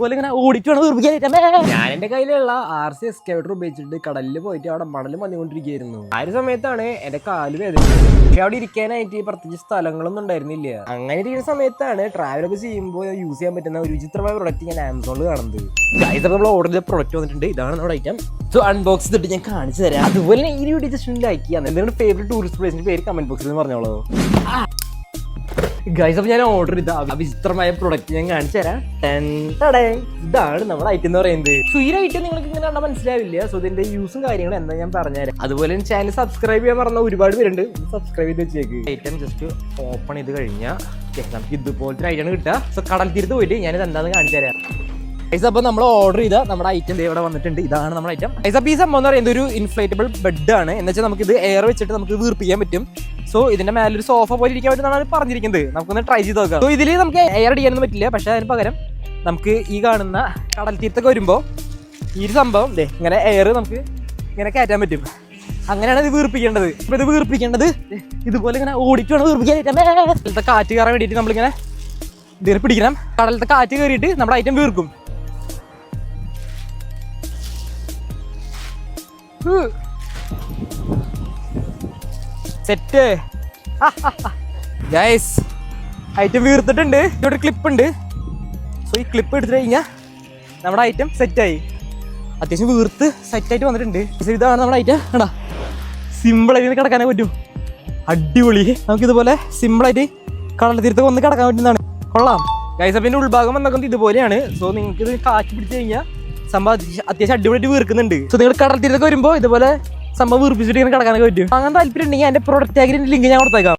പോലെ ഇങ്ങനെ വീർപ്പിക്കാനായിട്ടേ ഞാൻ എന്റെ കയ്യിലുള്ള ആർ സി എക്സ്കേറ്റർ ഉപയോഗിച്ചിട്ട് കടലിൽ പോയിട്ട് അവിടെ മണൽ വന്നുകൊണ്ടിരിക്കുകയായിരുന്നു ആ ഒരു സമയത്താണ് എന്റെ കാൽ വേദന പക്ഷെ അവിടെ ഇരിക്കാനായിട്ട് പ്രത്യേകിച്ച് സ്ഥലങ്ങളൊന്നും ഉണ്ടായിരുന്നില്ല. അങ്ങനെ ഇരിക്കുന്ന സമയത്താണ് ട്രാവൽ ഒക്കെ ചെയ്യുമ്പോൾ യൂസ് ചെയ്യാൻ പറ്റുന്ന ഒരു വിചിത്രമായ പ്രൊഡക്റ്റ് ഞാൻ ആമസോണിൽ കാണുന്നത്. ഗൈസ് നമ്മൾ ഓർഡർ ചെയ്ത പ്രൊഡക്റ്റ് വന്നിട്ടുണ്ട്. ഇതാണ് നമ്മുടെ ഐറ്റം സോ അൺബോക്സ് ചെയ്തിട്ട് ഞാൻ കാണിച്ചു തരാം. അതുപോലെ ഈ വീഡിയോ ജസ്റ്റ് ലൈക്ക് ചെയ്യാം. എന്തെങ്കിലും ഫേവറേറ്റ് ടൂറിസ്റ്റ് പ്ലേസിന്റെ പേര് കമന്റ് ബോക്സിൽ പറഞ്ഞോളൂ. പറഞ്ഞോളൂ ഗൈസ് അപ്പോൾ ഞാൻ ഓർഡർ ചെയ്ത വിചിത്രമായ പ്രൊഡക്റ്റ് ഞാൻ കാണിച്ചു തരാം. ടെൻ ടടേ. ഇതാണ് നമ്മുടെ ഐറ്റം എന്ന് പറയുന്നത്. സോ ഐറ്റം നിങ്ങൾക്ക് ഇങ്ങനെ കണ്ടാൽ മനസ്സിലാവില്ല. സോ ഇതിന്റെ യൂസും കാര്യങ്ങളും എന്താ ഞാൻ പറഞ്ഞുതരാം അതുപോലെ ചാനൽ സബ്സ്ക്രൈബ് ചെയ്യാൻ പറഞ്ഞ ഒരുപാട് പേരുണ്ട്. സബ്സ്ക്രൈബ് ചെയ്ത് വെച്ചേക്ക്. ഐറ്റം ജസ്റ്റ് ഓപ്പൺ ചെയ്ത് കഴിഞ്ഞാൽ നമുക്ക് ഇതുപോലത്തെ ഐറ്റം കിട്ടുക. സോ കടൽ തീരത്ത് പോയിട്ട് ഞാനിത് എന്താണെന്ന് കാണിച്ചു തരാം. ഗൈസ് അപ്പോൾ നമ്മൾ ഓർഡർ ചെയ്ത നമ്മുടെ ഐറ്റം ഇവിടെ വന്നിട്ടുണ്ട്. ഇതാണ് നമ്മുടെ ഐറ്റം ഗൈസ് അപ്പോൾ ഈ സംഭവം എന്ന് പറയുന്നത് ഒരു ഇൻഫ്ലേറ്റബിൾ ബെഡ് ആണ്. എന്ന് വെച്ചാൽ നമുക്ക് ഇത് എയർ വെച്ചിട്ട് നമുക്ക് വീർപ്പിക്കാൻ പറ്റും. സോ ഇതിന്റെ മേലെ ഒരു സോഫ പോലെ ഇരിക്കാൻ പറ്റുന്നതാണ് പറഞ്ഞിരിക്കുന്നത്. നമുക്കൊന്ന് ട്രൈ ചെയ്ത് നോക്കാം. സോ ഇതിൽ നമുക്ക് എയർ അടിക്കാനൊന്നും പറ്റില്ല. പക്ഷേ അതിന് പകരം നമുക്ക് ഈ കാണുന്ന കടൽ തീരത്തൊക്കെ വരുമ്പോൾ ഈ ഒരു സംഭവം ദേ ഇങ്ങനെ എയർ നമുക്ക് ഇങ്ങനെ കയറ്റാൻ പറ്റും. അങ്ങനെയാണ് ഇത് വീർപ്പിക്കേണ്ടത്. ഇപ്പൊ ഇത് വീർപ്പിക്കേണ്ടത് ഇതുപോലെ ഇങ്ങനെ ഓടിക്കാണ് വീർപ്പിക്കാൻ കാറ്റ് കയറാൻ വേണ്ടിയിട്ട് നമ്മളിങ്ങനെ ഇതിന് പിടിക്കണം. കടലത്തെ കാറ്റ് കയറിയിട്ട് നമ്മുടെ ഐറ്റം വീർക്കും. സെറ്റ് ഗൈസ് ഐറ്റം വീർത്തിട്ടുണ്ട്. ഇവിടെ ക്ലിപ്പ് ഉണ്ട്. സോ ഈ ക്ലിപ്പ് എടുത്തിട്ട് കഴിഞ്ഞാൽ നമ്മുടെ ഐറ്റം സെറ്റായി അത്യാവശ്യം വീർത്ത് സെറ്റായിട്ട് വന്നിട്ടുണ്ട്. ഇതാണ് നമ്മുടെ ഐറ്റം എടാ സിമ്പിളായിട്ട് കിടക്കാനേ പറ്റും. അടിപൊളി. നമുക്കിതുപോലെ സിമ്പിളായിട്ട് കടൽ തീരത്തൊക്കെ വന്ന് കിടക്കാൻ പറ്റുന്നതാണ്. കൊള്ളാം. ഗൈസ് അപ്പം ഉൾഭാഗം എന്നൊക്കെ ഇതുപോലെയാണ്. സോ നിങ്ങൾക്ക് ഇത് കാറ്റ് പിടിച്ച് കഴിഞ്ഞാൽ സംഭവം അത്യാവശ്യം അടിപൊളിയായിട്ട് വീർക്കുന്നുണ്ട്. സോ നിങ്ങൾ കടൽ തീരത്തൊക്കെ വരുമ്പോൾ ഇതുപോലെ സംഭവം വീർപ്പിച്ചിട്ട് ഇങ്ങനെ കിടക്കാനൊക്കെ പറ്റും. അങ്ങനെ താല്പര്യം ഉണ്ടെങ്കിൽ എന്റെ പ്രൊഡക്റ്റ് ആഗ്രഹിന്റെ ലിങ്ക് ഞാൻ കൊടുത്തേക്കാം.